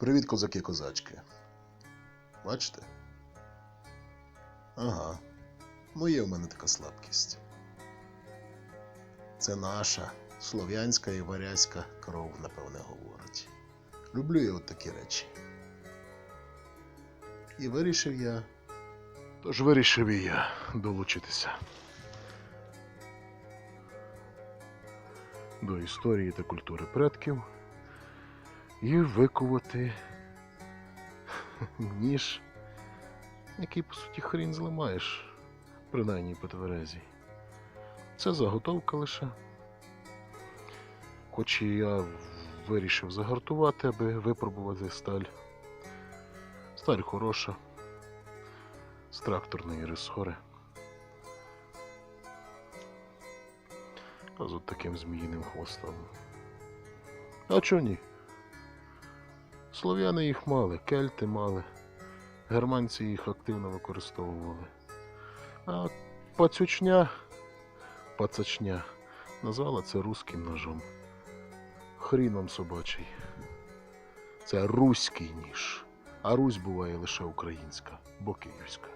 Привіт, козаки козачки. Бачите? Ага. Ну є в мене така слабкість. Це наша слов'янська і варязька кров, напевне, говорить. Люблю я от такі речі. І вирішив я. Тож вирішив і я долучитися. До історії та культури предків і викувати ніж, який, по суті, хрін зламаєш, принаймні по тверезі. Це заготовка лише. Хоч і я вирішив загартувати, аби випробувати сталь. Сталь хороша, з тракторної ресори. А з от таким зміїним хвостом. А чого ні? Слов'яни їх мали, кельти мали, германці їх активно використовували. А пацючня, пацачня назвала це руським ножом. Хріном собачий. Це руський ніж. А Русь буває лише українська, бо київська.